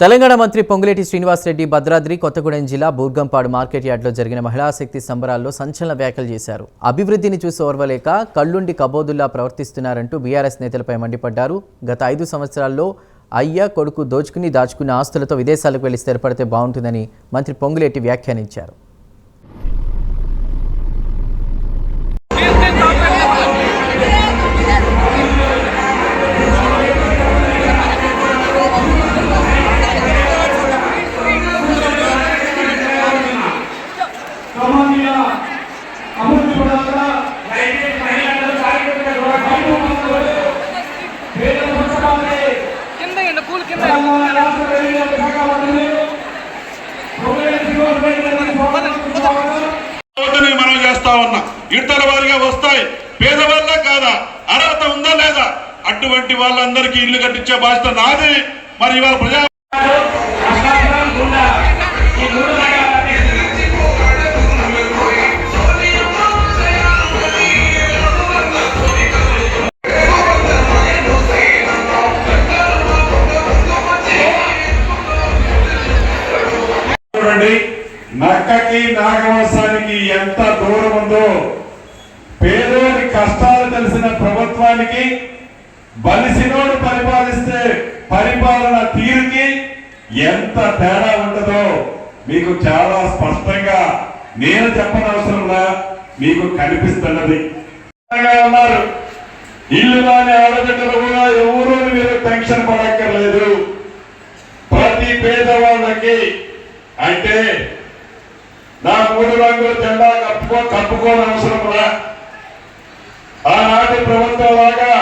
తెలంగాణ మంత్రి పొంగులేటి శ్రీనివాసరెడ్డి భద్రాద్రి కొత్తగూడెం జిల్లా బూర్గంపాడు మార్కెట్ యార్డ్లో జరిగిన మహిళా శక్తి సంబరాల్లో సంచలన వ్యాఖ్యలు చేశారు. అభివృద్ధిని చూసి ఓర్వలేక కళ్ళుండి కబోదుల్లా ప్రవర్తిస్తున్నారంటూ బీఆర్ఎస్ నేతలపై మండిపడ్డారు. గత ఐదు సంవత్సరాల్లో అయ్య కొడుకు దోచుకుని దాచుకున్న ఆస్తులతో విదేశాలకు వెళ్ళి స్థిరపడితే బాగుంటుందని మంత్రి పొంగులేటి వ్యాఖ్యానించారు. మనం చేస్తా ఉన్నా. ఇడతల వారిగా వస్తాయి. పేదవాళ్ళ కాదా? అర్హత ఉందా లేదా? అటువంటి వాళ్ళందరికీ ఇల్లు కట్టించే బాధ్యత నాది. మరి ఇవాళ ప్రజా చూడండి నక్కకి నాగవంశానికి ఎంత దూరం ఉందో పేదోని కష్టాలు తెలిసిన ప్రభుత్వానికి బలిసినోడు పరిపాలిస్తే పరిపాలన తీరుకి ఎంత తేడా ఉండదో మీకు చాలా స్పష్టంగా నేను చెప్పనవసరంలా మీకు కనిపిస్తున్నది. ఉన్నారు. ఇల్లు కాని ఆడబిడ్డలు కూడా ఎవరూ మీరు టెన్షన్ పడక్కర్లేదు ప్రతి పేదవాళ్ళకి అంటే నా మూడు రంగుల జెండా కప్పుకో కప్పుకోని అవసరం రా ఆనాటి ప్రభుత్వం లాగా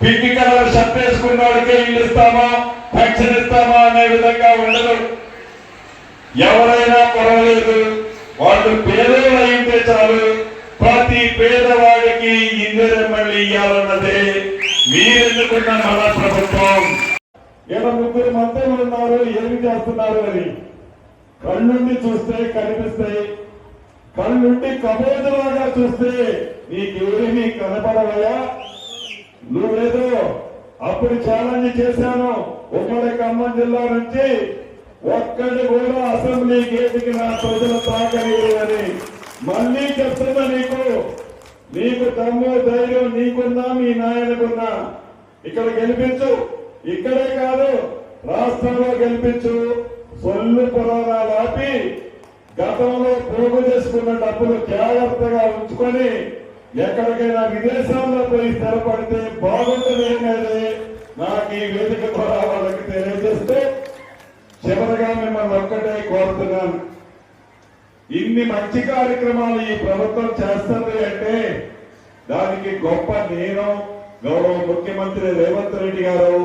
పింక్ కలర్ షర్ట్ వేసుకున్నవాడికే ఇల్లు ఇస్తామా పెన్షన్ ఇస్తామా అనే విధంగా ఉండదు. ఎవరైనా పర్వాలేదు వాళ్ళు పేదలు అయితే చాలు ప్రతి పేదవాడికి ఇందిరమ్మల్ని ఇవ్వాలన్నదే మీరెన్నుకున్న మన ప్రభుత్వం. ఇలా ముగ్గురు మంత్రులు ఉన్నారు ఏమి చేస్తున్నారు అని. కళ్ళుండి చూస్తే కనిపిస్తాయి. కళ్ళుండి కబోదులాగా చూస్తే నీకేమీ కనపడవయా నువ్వేదో అప్పుడు ఛాలెంజ్ చేశాను. ఉమ్మడి ఖమ్మం జిల్లా నుంచి ఒక్కటి కూడా అసెంబ్లీ గేటుకి నా ప్రజలు తాకలేదని మళ్ళీ చెప్తున్నా నీకు. నీకు దమ్ము ధైర్యం నీకున్నా మీ నాయనకున్నా. ఇక్కడ గెలిపించు. ఇక్కడే కాదు రాష్ట్రంలో గెలిపించు. సొల్లు పురాణాలు ఆపి గతంలో పోగు చేసుకున్న డబ్బులు జాగ్రత్తగా ఉంచుకొని ఎక్కడికైనా విదేశాల్లో పోయి స్థిరపడితే బాగుంటుంది నాకు ఈ వేదిక ద్వారా వాళ్ళకి తెలియజేస్తే చివరిగా మిమ్మల్ని ఒక్కటే కోరుతున్నాను. ఇన్ని మంచి కార్యక్రమాలు ఈ ప్రభుత్వం చేస్తుంది అంటే దానికి గొప్ప నేను గౌరవ ముఖ్యమంత్రి రేవంత్ రెడ్డి గారు